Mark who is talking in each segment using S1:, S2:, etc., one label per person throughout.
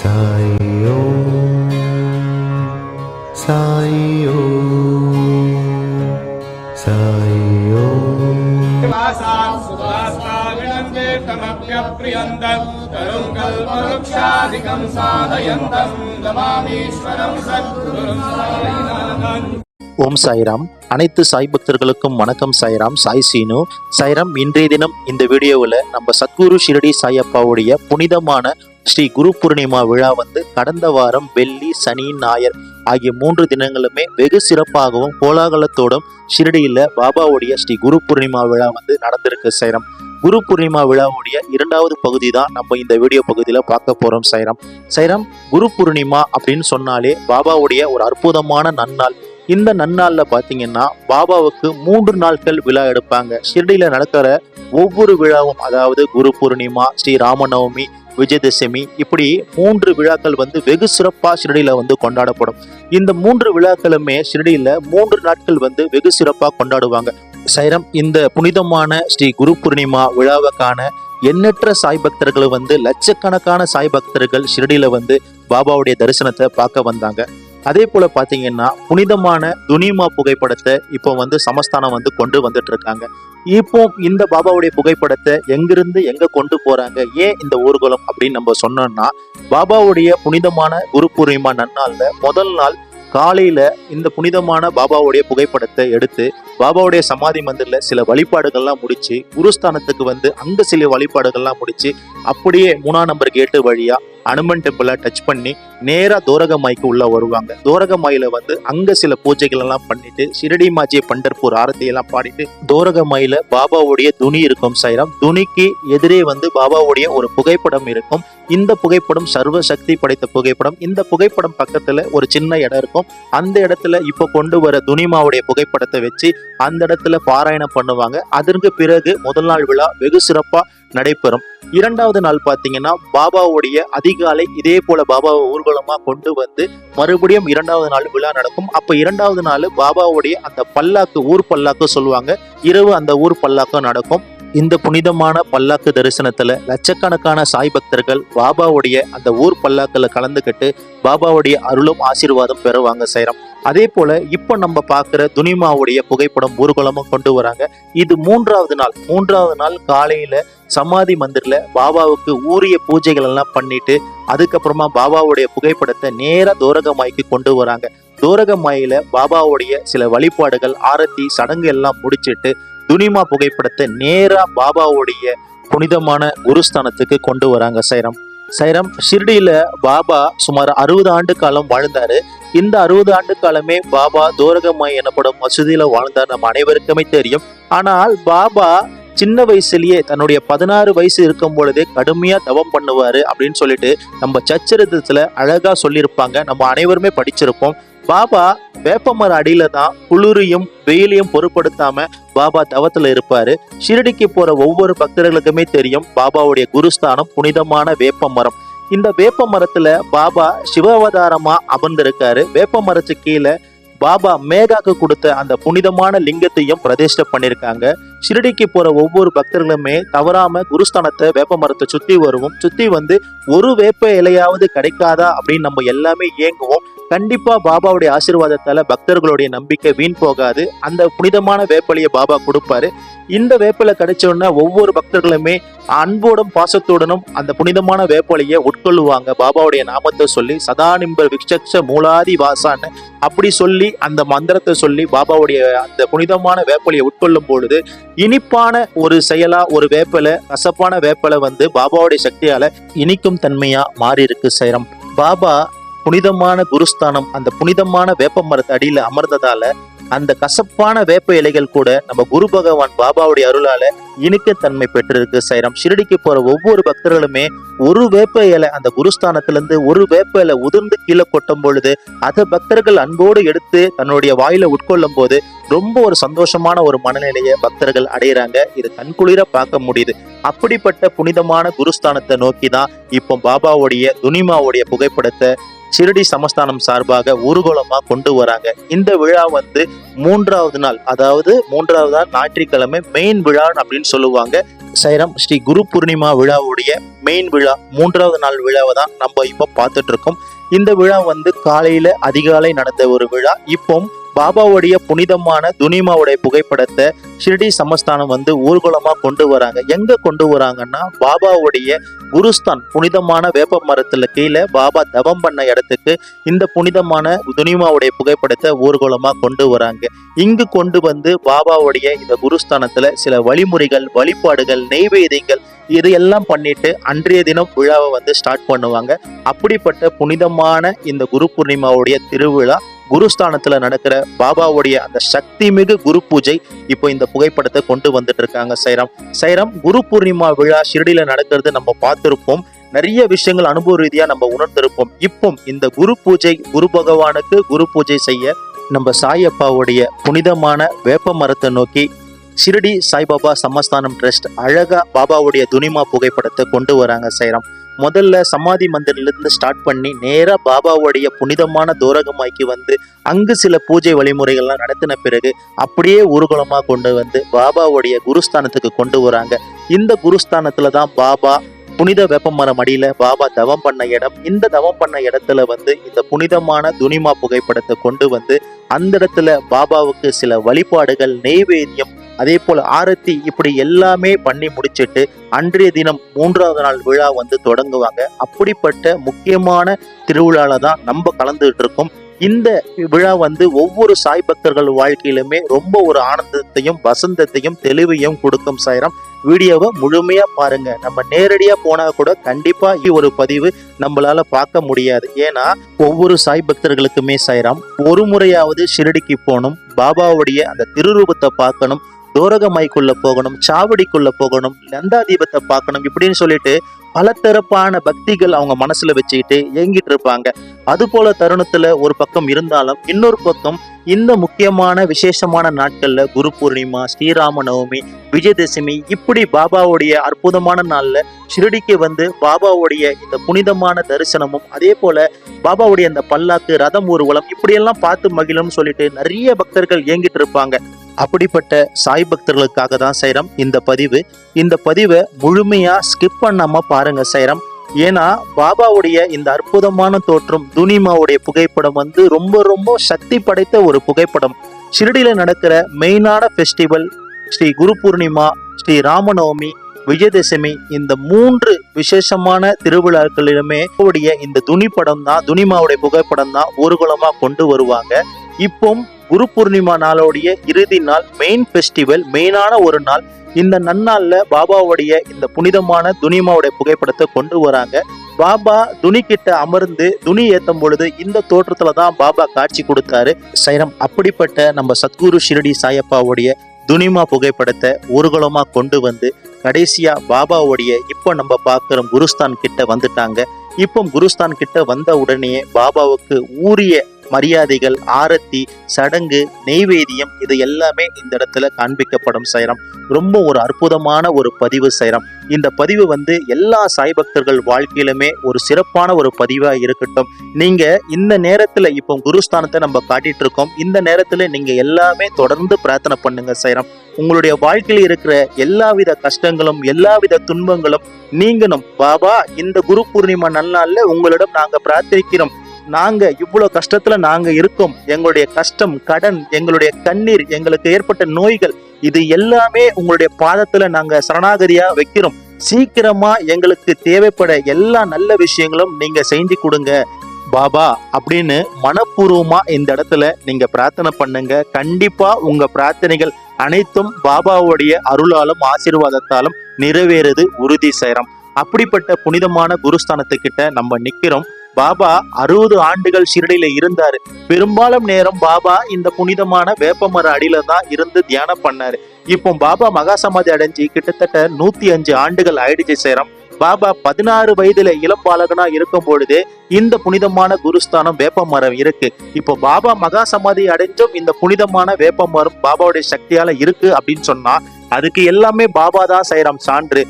S1: சாய் ஓம் சாய் ஓம் சாய் ஓம்
S2: वासात्सुवास्ताविनन्देतमप्यप्रियन्तम् तरुम् कल्पवृक्षाधिकम् साधयन्तम् नमामीश्वरम् सद्गुरुम् साईनाथन्
S3: ஓம் சாய்ராம் அனைத்து சாய் பக்தர்களுக்கும் வணக்கம் சாய்ராம் சாய் சீனு சாய்ராம் இன்றைய தினம் இந்த வீடியோவில் நம்ம சத்குரு ஷிரடி சாயப்பாவுடைய புனிதமான ஸ்ரீ குரு பூர்ணிமா விழா வந்து கடந்த வாரம் வெள்ளி சனி ஞாயர் ஆகிய மூன்று தினங்களுமே வெகு சிறப்பாகவும் கோலாகலத்தோடும் ஷிரடியில் பாபாவுடைய ஸ்ரீ குரு பூர்ணிமா விழா வந்து நடந்திருக்கு சைரம். குரு பூர்ணிமா விழாவுடைய இரண்டாவது பகுதி தான் நம்ம இந்த வீடியோ பகுதியில் பார்க்க போகிறோம் சைரம். சைரம் குரு பூர்ணிமா அப்படின்னு சொன்னாலே பாபாவுடைய ஒரு அற்புதமான நன்னாள். இந்த நன்னாளில் பார்த்தீங்கன்னா பாபாவுக்கு மூன்று நாட்கள் விழா எடுப்பாங்க. ஷிரடியில் நடக்கிற ஒவ்வொரு விழாவும் அதாவது குரு பூர்ணிமா ஸ்ரீ ராமநவமி விஜயதசமி இப்படி மூன்று விழாக்கள் வந்து வெகு சிறப்பா ஷிரடியில வந்து கொண்டாடப்படும். இந்த மூன்று விழாக்களுமே ஷிரடியில மூன்று நாட்கள் வந்து வெகு சிறப்பா கொண்டாடுவாங்க. சைரம் இந்த புனிதமான ஸ்ரீ குரு பூர்ணிமா விழாவை எண்ணற்ற சாய் பக்தர்கள் வந்து லட்சக்கணக்கான சாய் பக்தர்கள் ஷிரடியில வந்து பாபாவுடைய தரிசனத்தை பார்க்க வந்தாங்க. அதே போல பாத்தீங்கன்னா புனிதமான துனிமா புகைப்படத்தை இப்போ வந்து சமஸ்தானம் வந்து கொண்டு வந்துட்டு இருக்காங்க இப்போ இந்த பாபாவுடைய புகைப்படத்தை எங்கிருந்து எங்க கொண்டு போறாங்க? ஏன் இந்த ஊர்வலம் அப்படின்னு நம்ம சொன்னோம்னா பாபாவுடைய புனிதமான குரு பூர்ணிமா நன்னாள்ல முதல் நாள் காலையில இந்த புனிதமான பாபாவுடைய புகைப்படத்தை எடுத்து பாபாவுடைய சமாதி மந்திரில சில வழிபாடுகள்லாம் முடிச்சு குருஸ்தானத்துக்கு வந்து அங்க சில வழிபாடுகள்லாம் முடிச்சு அப்படியே மூணாம் நம்பர் கேட்டு வழியா அனுமன் டெம்பிளை டச் பண்ணி நேராக தோரகமாய்க்கு உள்ளே வருவாங்க. தோரகமாயில வந்து அங்கே சில பூஜைகள் எல்லாம் பண்ணிட்டு ஷிரடி மாஜிய பண்டர்பூர் ஆரத்தி எல்லாம் பாடிட்டு தோரகமாயில பாபாவுடைய துணி இருக்கும் சைரம். துணிக்கு எதிரே வந்து பாபாவுடைய ஒரு புகைப்படம் இருக்கும். இந்த புகைப்படம் சர்வ சக்தி படைத்த புகைப்படம். இந்த புகைப்படம் பக்கத்தில் ஒரு சின்ன இடம் இருக்கும். அந்த இடத்துல இப்போ கொண்டு வர துணிமாவுடைய புகைப்படத்தை வச்சு அந்த இடத்துல பாராயணம் பண்ணுவாங்க. அதற்கு பிறகு முதல் நாள் விழா வெகு சிறப்பாக நடைபெறும். இரண்டாவது நாள் பாத்தீங்கன்னா பாபாவுடைய அதிகாலை இதே போல பாபாவை ஊர்வலமா கொண்டு வந்து மறுபடியும் இரண்டாவது நாள் விழா நடக்கும். அப்ப இரண்டாவது நாள் பாபாவுடைய அந்த பல்லாக்கு ஊர் பல்லாக்கு சொல்லுவாங்க. இரவு அந்த ஊர் பல்லாக்கு நடக்கும். இந்த புனிதமான பல்லாக்கு தரிசனத்துல லட்சக்கணக்கான சாய் பக்தர்கள் பாபாவுடைய அந்த ஊர் பல்லாக்குல கலந்துக்கிட்டு பாபாவுடைய அருளும் ஆசீர்வாதம் பெறுவாங்க சேரம். அதே போல இப்ப நம்ம பாக்குற துனிமாவுடைய புகைப்படம் ஊர்வலமும் கொண்டு வராங்க. இது மூன்றாவது நாள். மூன்றாவது நாள் காலையில சமாதி மந்திரில பாபாவுக்கு ஊரிய பூஜைகள் எல்லாம் பண்ணிட்டு அதுக்கப்புறமா பாபாவுடைய புகைப்படத்தை நேரா தோரகமாய்க்கு கொண்டு வராங்க. தோரகமாயில பாபாவுடைய சில வழிபாடுகள் ஆரத்தி சடங்கு எல்லாம் முடிச்சிட்டு துனிமா புகைப்படத்தை நேரா பாபாவுடைய புனிதமான குருஸ்தானத்துக்கு கொண்டு வராங்க சைரம். சைரம் ஷிர்டியில பாபா சுமார் அறுபது ஆண்டு காலம் வாழ்ந்தாரு. இந்த அறுபது ஆண்டு காலமே பாபா தோரகமாய் எனப்படும் மசூதியில வாழ்ந்தார் நம்ம அனைவருக்குமே தெரியும். ஆனால் பாபா சின்ன வயசுலயே தன்னுடைய பதினாறு வயசு இருக்கும் பொழுதே கடுமையா தவம் பண்ணுவாரு அப்படின்னு சொல்லிட்டு நம்ம சச்சரித்தத்துல அழகா சொல்லியிருப்பாங்க. நம்ம அனைவருமே படிச்சிருப்போம். பாபா வேப்பமர அடியில தான் குளிரையும் வெயிலையும் பொருட்படுத்தாம பாபா தவத்துல இருப்பாரு. ஷிரடிக்கு போற ஒவ்வொரு பக்தர்களுக்குமே தெரியும் பாபாவுடைய குருஸ்தானம் புனிதமான வேப்பமரம். இந்த வேப்ப மரத்துல பாபா சிவாவதாரமா அமர்ந்திருக்காரு. வேப்ப மரத்து கீழே பாபா மேகாக்கு கொடுத்த அந்த புனிதமான லிங்கத்தையும் பிரதிஷ்டை பண்ணியிருக்காங்க ஷிரடிக்கு போற ஒவ்வொரு பக்தர்களுமே தவறாம குருஸ்தானத்தை வேப்ப மரத்தை சுத்தி வருவோம். சுத்தி வந்து ஒரு வேப்ப இலையாவது கிடைக்காதா அப்படின்னு நம்ம எல்லாமே இயங்குவோம் கண்டிப்பா பாபாவுடைய ஆசீர்வாதத்தால பக்தர்களுடைய நம்பிக்கை வீண் போகாது. அந்த புனிதமான வேப்பலையை பாபா கொடுப்பாரு. இந்த வேப்பலை கிடைச்ச ஒவ்வொரு பக்தர்களுமே அன்போடும் பாசத்தோடனும் அந்த புனிதமான வேப்பலையை உட்கொள்ளுவாங்க. பாபாவுடைய நாமத்தை சொல்லி சதானிம்பர் விக்ஷக்ஷ மூலாதி வாசான்னு அப்படி சொல்லி அந்த மந்திரத்தை சொல்லி பாபாவுடைய அந்த புனிதமான வேப்பலையை உட்கொள்ளும் பொழுது இனிப்பான ஒரு செயலா ஒரு வேப்பலை கசப்பான வேப்பலை வந்து பாபாவுடைய சக்தியால இனிக்கும் தன்மையா மாறி இருக்கு சேரம். பாபா புனிதமான குருஸ்தானம் அந்த புனிதமான வேப்ப மரத்து அடியில அமர்ந்ததால அந்த கசப்பான வேப்ப இலைகள் கூட நம்ம குரு பகவான் பாபாவுடைய அருளால இனிக்கத்தன்மை பெற்றிருக்கு சைரம். ஷிரடிக்கு போற ஒவ்வொரு பக்தர்களுமே ஒரு வேப்ப இலை அந்த குருஸ்தானத்துல இருந்து ஒரு வேப்ப இலை உதிர்ந்து கீழே கொட்டும் பொழுது அதை பக்தர்கள் அன்போடு எடுத்து தன்னுடைய வாயில உட்கொள்ளும் போது ரொம்ப ஒரு சந்தோஷமான ஒரு மனநிலையை பக்தர்கள் அடையிறாங்க. இது கண்குளிர பார்க்க முடியுது. அப்படிப்பட்ட புனிதமான குருஸ்தானத்தை நோக்கி தான் இப்போ பாபாவுடைய துனிமாவுடைய புகைப்படத்தை சிறடி சமஸ்தானம் சார்பாக ஊர்வலமா கொண்டு வராங்க. இந்த விழா வந்து மூன்றாவது நாள் அதாவது மூன்றாவது நாள் ஞாயிற்றுக்கிழமை மெயின் விழா அப்படின்னு சொல்லுவாங்க. சைரம் ஸ்ரீ குரு பூர்ணிமா விழாவுடைய மெயின் விழா மூன்றாவது நாள் விழாவை தான் நம்ம இப்போ பார்த்துட்டு இருக்கோம். இந்த விழா வந்து காலையில அதிகாலை நடந்த ஒரு விழா. இப்போ பாபாவுடைய புனிதமான துனிமாவுடைய புகைப்படத்தை ஷிரடி சமஸ்தானம் வந்து ஊர்வலமா கொண்டு வராங்க. எங்கே கொண்டு வராங்கன்னா பாபாவுடைய குருஸ்தான் புனிதமான வேப்ப மரத்தில் கீழே பாபா தவம் பண்ண இடத்துக்கு இந்த புனிதமான துனிமாவுடைய புகைப்படத்தை ஊர்வலமா கொண்டு வராங்க. இங்கு கொண்டு வந்து பாபாவுடைய இந்த குருஸ்தானத்தில் சில வழிமுறைகள் வழிபாடுகள் நெய்வேதியங்கள் இதையெல்லாம் பண்ணிட்டு அன்றைய தினம் விழாவை வந்து ஸ்டார்ட் பண்ணுவாங்க. அப்படிப்பட்ட புனிதமான இந்த குரு பூர்ணிமாவுடைய திருவிழா குருஸ்தானத்துல நடக்கிற பாபாவுடைய அந்த சக்தி மிகு குரு பூஜை இப்போ இந்த புகைப்படத்தை கொண்டு வந்துட்டு இருக்காங்க சைரம். சைரம் குரு பூர்ணிமா விழா ஷிரடியில நடக்கிறது நம்ம பார்த்திருப்போம். நிறைய விஷயங்கள் அனுபவ ரீதியா நம்ம உணர்ந்திருப்போம். இப்போ இந்த குரு பூஜை குரு பகவானுக்கு குரு பூஜை செய்ய நம்ம சாயப்பாவுடைய புனிதமான வேப்ப மரத்தை நோக்கி ஷிரடி சாய்பாபா சமஸ்தானம் ட்ரஸ்ட் அழகா பாபாவுடைய துனிமா புகைப்படத்தை கொண்டு வராங்க சைராம். முதல்ல சமாதி மந்திரிலிருந்து ஸ்டார்ட் பண்ணி நேரா பாபாவுடைய புனிதமான தூரகமாய்க்கு வந்து அங்கு சில பூஜை வழிமுறைகள்லாம் நடத்தின பிறகு அப்படியே ஊர்வலமா கொண்டு வந்து பாபாவுடைய குருஸ்தானத்துக்கு கொண்டு வராங்க. இந்த குருஸ்தானத்தில் தான் பாபா புனித வேப்பமரம் அடியில பாபா தவம் பண்ண இடம். இந்த தவம் பண்ண இடத்துல வந்து இந்த புனிதமான துனிமா புகைப்படத்தை கொண்டு வந்து அந்த இடத்துல பாபாவுக்கு சில வழிபாடுகள் நெய்வேத்தியம் அதே போல் ஆரத்தி இப்படி எல்லாமே பண்ணி முடிச்சிட்டு அன்றைய தினம் மூன்றாவது நாள் விழா வந்து தொடங்குவாங்க. அப்படிப்பட்ட முக்கியமான திருவிழால தான் நம்ம கலந்துகிட்டு இருக்கோம். இந்த விழா வந்து ஒவ்வொரு சாய் பக்தர்கள் வாழ்க்கையிலுமே ரொம்ப ஒரு ஆனந்தத்தையும் வசந்தத்தையும் தெளிவையும் கொடுக்கும் சாயிரம். வீடியோவை முழுமையா பாருங்க. நம்ம நேரடியா போனா கூட கண்டிப்பா ஒரு பதிவு நம்மளால பார்க்க முடியாது. ஏன்னா ஒவ்வொரு சாய் பக்தர்களுக்குமே சாயிரம் ஒரு முறையாவது ஷிரடிக்கு போகணும். பாபாவுடைய அந்த திருரூபத்தை பார்க்கணும். தோரகமாய்க்குள்ள போகணும் சாவடிக்குள்ள போகணும் நந்தா தீபத்தை பார்க்கணும் இப்படின்னு சொல்லிட்டு பலதரப்பான பக்திகள் அவங்க மனசுல வச்சுக்கிட்டு இயங்கிட்டு இருப்பாங்க. அது போல தருணத்துல ஒரு பக்கம் இருந்தாலும் இன்னொரு பக்கம் இந்த முக்கியமான விசேஷமான நாட்கள்ல குரு பூர்ணிமா ஸ்ரீராம நவமி விஜயதசமி இப்படி பாபாவுடைய அற்புதமான நாள்ல ஷிரடிக்கு வந்து பாபாவுடைய இந்த புனிதமான தரிசனமும் அதே போல பாபாவுடைய அந்த பல்லாக்கு ரதம் ஊர்வலம் இப்படியெல்லாம் பார்த்து மகிழும் சொல்லிட்டு நிறைய பக்தர்கள் இயங்கிட்டு இருப்பாங்க. அப்படிப்பட்ட சாய் பக்தர்களுக்காக தான் சைரம் இந்த பதிவு. இந்த பதிவை முழுமையா ஸ்கிப் பண்ணாம பாருங்க சைரம். ஏன்னா பாபாவுடைய இந்த அற்புதமான தோற்றம் துனிமாவுடைய புகைப்படம் வந்து ரொம்ப ரொம்ப சக்தி படைத்த ஒரு புகைப்படம். ஷிரடியில நடக்கிற மெயினான ஃபெஸ்டிவல் ஸ்ரீ குரு பூர்ணிமா ஸ்ரீ ராமநவமி விஜயதசமி இந்த மூன்று விசேஷமான திருவிழாக்களிலுமே இந்த துணி படம் தான் துனிமாவுடைய புகைப்படம் தான் ஊர்வலமா கொண்டு வருவாங்க. இப்போ குரு பூர்ணிமா நாளோடைய இறுதி நாள் மெயின் ஃபெஸ்டிவல் மெயினான ஒரு நாள். இந்த நன்னாளில் பாபாவுடைய இந்த புனிதமான துனிமாவுடைய புகைப்படத்தை கொண்டு வராங்க. பாபா துணி கிட்ட அமர்ந்து துணி ஏத்தும் பொழுது இந்த தோற்றத்துல தான் பாபா காட்சி கொடுத்தாரு. சைரம் அப்படிப்பட்ட நம்ம சத்குரு ஷிரடி சாயப்பாவுடைய துனிமா புகைப்படத்தை ஊர்வலமா கொண்டு வந்து கடைசியா பாபாவுடைய இப்போ நம்ம பார்க்குற குருஸ்தான் கிட்ட வந்துட்டாங்க. இப்போ குருஸ்தான் கிட்ட வந்த உடனே பாபாவுக்கு ஊரிய மரியாதைகள் ஆரத்தி சடங்கு நெய்வேதியம் இது எல்லாமே இந்த இடத்துல காண்பிக்கப்படும் சைரம். ரொம்ப ஒரு அற்புதமான ஒரு பதிவு சைரம். இந்த பதிவு வந்து எல்லா சாய் பக்தர்கள் வாழ்க்கையிலுமே ஒரு சிறப்பான ஒரு பதிவா இருக்கட்டும். நீங்க இந்த நேரத்துல இப்போ குருஸ்தானத்தை நம்ம காட்டிட்டு இருக்கோம் இந்த நேரத்துல நீங்க எல்லாமே தொடர்ந்து பிரார்த்தனை பண்ணுங்க சைரம். உங்களுடைய வாழ்க்கையில் இருக்கிற எல்லாவித கஷ்டங்களும் எல்லாவித துன்பங்களும் நீங்கணும். பாபா இந்த குரு பூர்ணிமா நன்னாள்ல உங்களிடம் நாங்க பிரார்த்திக்கிறோம். நாங்க இவ்வளவு கஷ்டத்துல நாங்க இருக்கோம். எங்களுடைய கஷ்டம் கடன் எங்களுடைய கண்ணீர் எங்களுக்கு ஏற்பட்ட நோய்கள் இது எல்லாமே உங்களுடைய பாதத்துல நாங்க சரணாகதியா வைக்கிறோம். சீக்கிரமா எங்களுக்கு தேவைப்பட எல்லா நல்ல விஷயங்களும் நீங்க செஞ்சு கொடுங்க. பாபா அப்படின்னு மனப்பூர்வமா இந்த இடத்துல நீங்க பிரார்த்தனை பண்ணுங்க. கண்டிப்பா உங்க பிரார்த்தனைகள் அனைத்தும் பாபாவுடைய அருளாலும் ஆசீர்வாதத்தாலும் நிறைவேறுது உறுதி செய்யறோம் அப்படிப்பட்ட புனிதமான குருஸ்தானத்துக்கிட்ட நம்ம நிக்கிறோம். பாபா அறுபது ஆண்டுகள் ஷிரடியில இருந்தாரு. பெரும்பாலும் நேரம் பாபா இந்த புனிதமான வேப்பமர அடியில தான் இருந்து தியானம் பண்ணாரு. இப்போ பாபா மகா சமாதி அடைஞ்சு கிட்டத்தட்ட நூத்தி அஞ்சு ஆண்டுகள் ஆயிடுச்சு சேரம். பாபா பதினாறு வயதுல இளம் பாலகனா இருக்கும் பொழுது இந்த புனிதமான குருஸ்தானம் வேப்பமரம் இருக்கு. இப்போ பாபா மகா சமாதி அடைஞ்சும் இந்த புனிதமான வேப்பமரம் பாபாவுடைய சக்தியால இருக்கு அப்படின்னு சொன்னா அதுக்கு எல்லாமே பாபா தான் செய்யறாம் சான்று.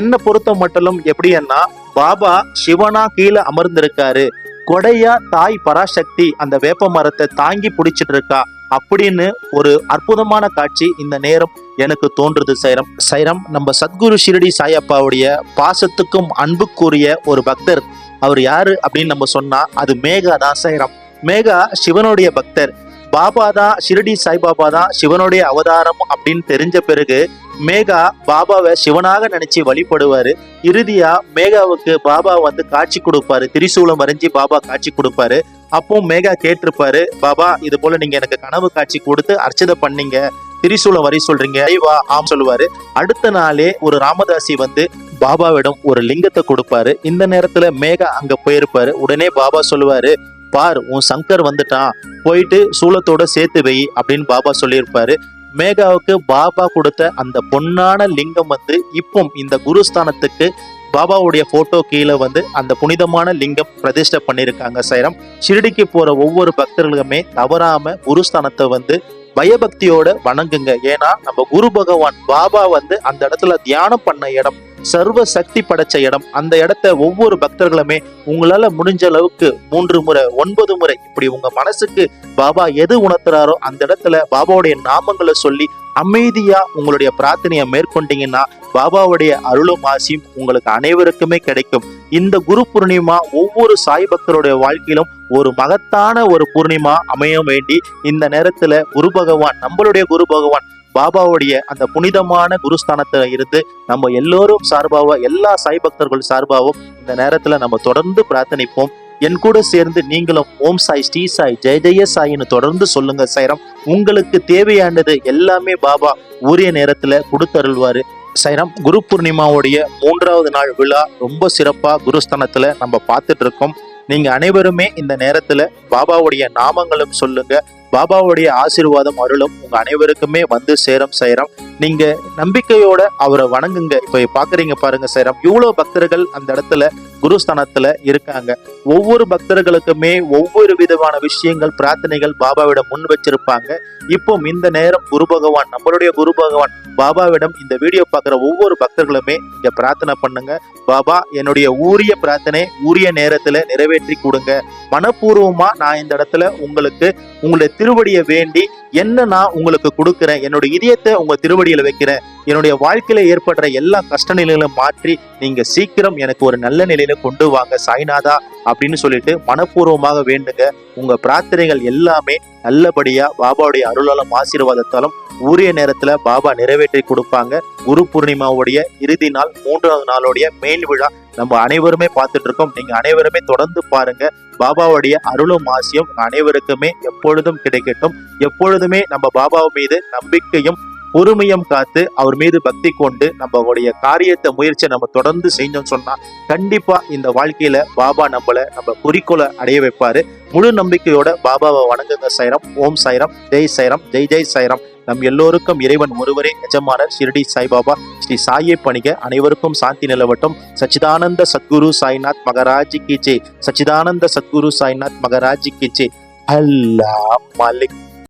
S3: என்ன பொறுத்த மட்டும் எப்படின்னா பாபா சிவனா கீழே அமர்ந்திருக்காரு. கொடையா தாய் பராசக்தி அந்த வேப்ப மரத்தை தாங்கி பிடிச்சிட்டு இருக்கா அப்படின்னு ஒரு அற்புதமான காட்சி இந்த நேரம் எனக்கு தோன்றுது சைரம். சைரம் நம்ம சத்குரு ஷிரடி சாயப்பாவுடைய பாசத்துக்கும் அன்புக்குரிய ஒரு பக்தர். அவர் யாரு அப்படின்னு நம்ம சொன்னா அது மேகா தான் சைரம். மேகா சிவனுடைய பக்தர். பாபா தான் ஷிரடி சாய்பாபா தான் சிவனுடைய அவதாரம் அப்படின்னு தெரிஞ்ச பிறகு மேகா பாபாவை சிவனாக நினைச்சு வழிபடுவாரு. இறுதியா மேகாவுக்கு பாபா வந்து காட்சி கொடுப்பாரு. திரிசூலம் வரைஞ்சி பாபா காட்சி கொடுப்பாரு. அப்போ மேகா கேட்டிருப்பாரு பாபா இது போல நீங்க எனக்கு கனவு காட்சி கொடுத்து அர்ச்சதை பண்ணீங்க. திரிசூலம் வரை சொல்றீங்க. வா ஆம் சொல்லுவாரு. அடுத்த நாளே ஒரு ராமதாசி வந்து பாபாவிடம் ஒரு லிங்கத்தை கொடுப்பாரு. இந்த நேரத்துல மேகா அங்க போயிருப்பாரு. உடனே பாபா சொல்லுவாரு பார் உன் சங்கர் வந்துட்டான். போயிட்டு சூலத்தோட சேர்த்து வை அப்படின்னு பாபா சொல்லியிருப்பாரு. மேகாவுக்கு பாபா கொடுத்த அந்த பொன்னான லிங்கம் வந்து இப்போ இந்த குருஸ்தானத்துக்கு பாபாவுடைய போட்டோ கீழே வந்து அந்த புனிதமான லிங்கம் பிரதிஷ்டை பண்ணியிருக்காங்க சைரம். ஷிரடிக்கு போற ஒவ்வொரு பக்தர்களுமே தவறாம குருஸ்தானத்தை வந்து பயபக்தியோட வணங்குங்க. ஏன்னா நம்ம குரு பகவான் பாபா வந்து அந்த இடத்துல தியானம் பண்ண இடம் சர்வ சக்தி படைச்ச இடம். அந்த இடத்த ஒவ்வொரு பக்தர்களுமே உங்களால முடிஞ்ச அளவுக்கு மூன்று முறை ஒன்பது முறை இப்படி உங்க மனசுக்கு பாபா எது உணர்த்துறாரோ அந்த இடத்துல பாபாவுடைய நாமங்களை சொல்லி அமைதியா உங்களுடைய பிரார்த்தனையை மேற்கொண்டீங்கன்னா பாபாவுடைய அருளும் ஆசியும் உங்களுக்கு அனைவருக்குமே கிடைக்கும். இந்த குரு பூர்ணிமா ஒவ்வொரு சாய் பக்தருடைய வாழ்க்கையிலும் ஒரு மகத்தான ஒரு பூர்ணிமா அமைய வேண்டி இந்த நேரத்துல குரு பகவான் நம்மளுடைய குரு பகவான் பாபாவுடைய அந்த புனிதமான குருஸ்தானத்துல இருந்து நம்ம எல்லோரும் சார்பாக எல்லா சாய் பக்தர்கள் சார்பாகவும் இந்த நேரத்துல நம்ம தொடர்ந்து பிரார்த்தனைப்போம். என் கூட சேர்ந்து நீங்களும் ஓம் சாய் ஸ்ரீ சாய் ஜெய ஜெய சாயின்னு தொடர்ந்து சொல்லுங்க சைரம். உங்களுக்கு தேவையானது எல்லாமே பாபா உரிய நேரத்துல கொடுத்தருள்வாரு. சைரம் குரு பூர்ணிமாவுடைய மூன்றாவது நாள் விழா ரொம்ப சிறப்பா குருஸ்தானத்துல நம்ம பார்த்துட்டு இருக்கோம். நீங்க அனைவருமே இந்த நேரத்துல பாபாவுடைய நாமங்களும் சொல்லுங்க. பாபாவுடைய ஆசீர்வாதம் அருளும் உங்க அனைவருக்குமே வந்து சேரம் சைரம். நீங்க நம்பிக்கையோட அவரை வணங்குங்க. இப்ப பாக்குறீங்க பாருங்க சைரம். இவ்வளவு பக்தர்கள் அந்த இடத்துல குருஸ்தானத்துல இருக்காங்க. ஒவ்வொரு பக்தர்களுக்குமே ஒவ்வொரு விதமான விஷயங்கள் பிரார்த்தனைகள் பாபாவிடம் முன் வச்சிருப்பாங்க. இப்போ இந்த நேரம் குரு பகவான் நம்மளுடைய குரு பகவான் பாபாவிடம் இந்த வீடியோ பார்க்குற ஒவ்வொரு பக்தர்களுமே இங்க பிரார்த்தனை பண்ணுங்க. பாபா என்னுடைய ஊரிய பிரார்த்தனை உரிய நேரத்துல நிறைவேற்றி கொடுங்க. மனப்பூர்வமா நான் இந்த இடத்துல உங்களுக்கு உங்களுடைய திருவடியை வேண்டி என்ன நான் உங்களுக்கு கொடுக்குறேன்? என்னோட இதயத்தை உங்க திருவடியில வைக்கிறேன். என்னுடைய வாழ்க்கையில ஏற்படுற எல்லா கஷ்ட நிலைகளும் மாற்றி நீங்க சீக்கிரம் எனக்கு ஒரு நல்ல நிலையில கொண்டு வாங்க சாய்நாதா அப்படின்னு சொல்லிட்டு மனப்பூர்வமாக வேண்டுங்க. உங்க பிரார்த்தனைகள் எல்லாமே நல்லபடியா பாபாவுடைய அருளாலும் ஆசீர்வாதத்தாலும் உரிய நேரத்துல பாபா நிறைவேற்றி கொடுப்பாங்க. குரு பூர்ணிமாவுடைய இறுதி நாள் மூன்றாவது நாளுடைய மேல் விழா நம்ம அனைவருமே பார்த்துட்டு இருக்கோம். நீங்க அனைவருமே தொடர்ந்து பாருங்க. பாபாவுடைய அருளும் ஆசியும் அனைவருக்குமே எப்பொழுதும் கிடைக்கட்டும். எப்பொழுதுமே நம்ம பாபா மீது நம்பிக்கையும் பொறுமையம் காத்து அவர் மீது பக்தி கொண்டு நம்மளுடைய காரியத்தை முயற்சியை நம்ம தொடர்ந்து செஞ்சோம்னு சொன்னா கண்டிப்பா இந்த வாழ்க்கையில பாபா நம்மள நம்ம குறிக்கோளை அடைய வைப்பாரு. முழு நம்பிக்கையோட பாபாவை வணங்குங்க சைரம். ஓம் சைரம். ஜெய் சைரம். ஜெய் ஜெய் சைரம். நம் எல்லோருக்கும் இறைவன் ஒருவரே எஜமானர் ஷிரடி சாய்பாபா. ஸ்ரீ சாயை பணிக. அனைவருக்கும் சாந்தி நிலவட்டும். சச்சிதானந்த சத்குரு சாய்நாத் மகராஜி கி ஜெய் சச்சிதானந்த சத்குரு சாய்நாத் மகராஜி கி ஜெய் அல்லா மலிக்.